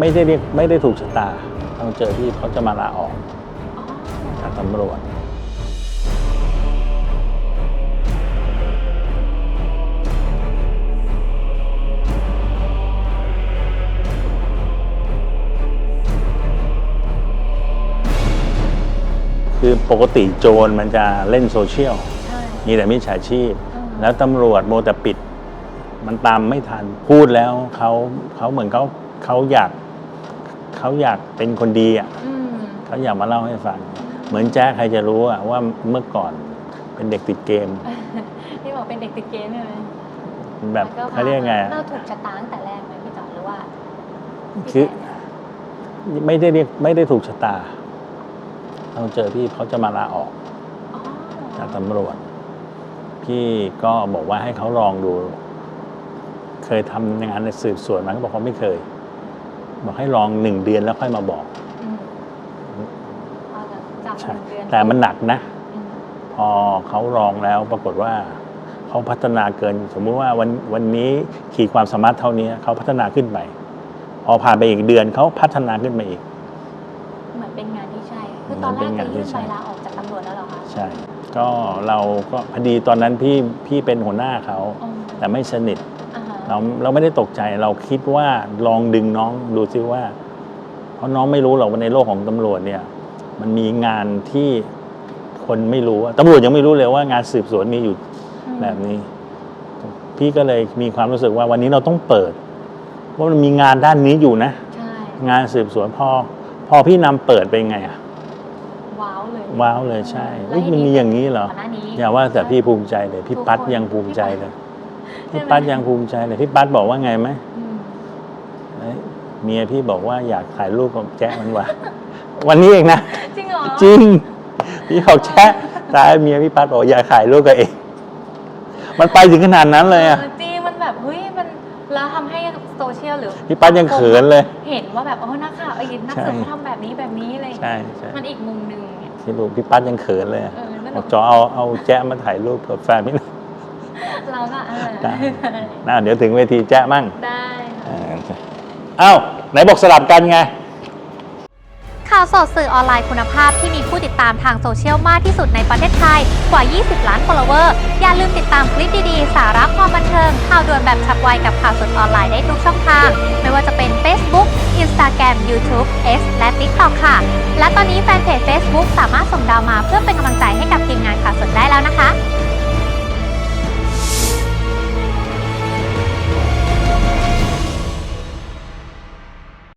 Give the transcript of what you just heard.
ไม่ได้เรียกไม่ได้ถูกชะตาต้องเจอที่เขาจะมาลาออกอ๋อจากตำรวจคือปกติโจรมันจะเล่นโซเชียลใช่มีแต่มิจฉาชีพอืมแล้วตำรวจโมวแต่ปิด มันตามไม่ทัน พูดแล้วเขาเขาเหมือนเขา เขาอยากเขาอยากเป็นคนดีอะอืมเขาอยากมาเล่าให้ฟัง เหมือนแจ๊คใครจะรู้อะว่าเมื่อก่อนเป็นเด็กติดเกม ที่บอกเป็นเด็กติดเกมใช่ไหมแบบล้วก็เขาเรียกไงอะเราถูกชะตาตั้งแต่แรกไหมพี่จอดหรือว่าพี่คือแจ๊เนี่ยไม่ได้เรียกไม่ได้ถูกชะตาต้องเจอที่เขาจะมาลาออกอ๋อจากตำรวจ พี่ก็บอกว่าให้เขาลองดู เคยทำงานในสืบสวนมันก็บอกเขาไม่เคย บอกให้ลองหนึ่งเดือนแล้วค่อยมาบอกอืมเอาจากจากหใช่นึ่งเดือนแต่มันหนักนะ อืมพอเขาลองแล้วปรากฏว่าเขาพัฒนาเกิน สมมุติว่าวันวันนี้ขีดความสามารถเท่านี้เขาพัฒนาขึ้นไปพอผ่านไปอีกเดือนเขาพัฒนาขึ้นมาอีก เหมือนเป็นงานที่ใช่ คือตอนแรกเหมือนเป็นงานจะที่ยื่นใช่ใบลาออกจากตำรวจแล้วเหรอคะใช่ ก็เราก็พอดีตอนนั้นพี่พี่เป็นหัวหน้าเขาอืมแต่ไม่สนิทอ่าฮะ เราเราไม่ได้ตกใจเราคิดว่าลองดึงน้องดูซิว่า เพราะน้องไม่รู้หรอกว่าในโลกของตำรวจเนี่ย มันมีงานที่คนไม่รู้อะตำรวจยังไม่รู้เลยว่างานสืบสวนมีอยู่อืมแบบนี้ พี่ก็เลยมีความรู้สึกว่าวันนี้เราต้องเปิดว่ามันมีงานด้านนี้อยู่นะใช่งานสืบสวนพอ พอพี่นำเปิดไปไงอะว้าวเลยว้าวเลยใช่แล้เอ้วยทีมันมีอย่างนี้เหรอก่อนหน้านี้อย่าว่าแต่พี่ภูมิใจเลย พี่ทุกปัดคนยังภูมิใจเลย พี่พี่ปัปัดดยังภูมิใจเลยพี่ปัดบอกว่าไงไหมอืมเอ้ยเมียพี่บอกว่าอยากถ่ายรูปกับแจ๊ะมันว่ะวันนี้เองนะจริงเหรอจริงพี่บอกแจ๊ะตายเมียพี่ปัดบอกอยากถ่ายรูปกับเองมันไปถึงขนาดนั้นเลยอะออจริงมันแบบเฮ้ยมันแล้วทำให้โซเชียลหรือพี่ปัดยังเขินเลย เห็นว่าแบบเออนักข่าวไอ้ยนักใช่สืบเขาทำแบบนี้แบบนี้อะไรอย่างใช่เงี้ยใช่มันอีกมุมหนึ่งเนี่ยที่ดูพี่ปัดยังเขินเลยอะเออนั่นบอกจอเอาเอาแจ๊ะมาถ่ายรูปกับแฟนพี่หน่อย เราก็เออได้น่าเดี๋ยวถึงเวทีแจ๊ะมั่งได้ค่ะอ่าเอ้าไหนบอกสลับกันไง ข่าวสดสื่อออนไลน์คุณภาพที่มีผู้ติดตามทางโซเชียลมากที่สุดในประเทศไทย กว่า 20 ล้าน follower อย่าลืมติดตามคลิปดีๆ สาระความบันเทิง ข่าวด่วนแบบฉับไวกับข่าวสดออนไลน์ได้ทุกช่องทาง ไม่ว่าจะเป็น Facebook Instagram YouTube X และ TikTok ค่ะ และตอนนี้แฟนเพจ Facebook สามารถส่งดาวมาเพื่อเป็นกำลังใจ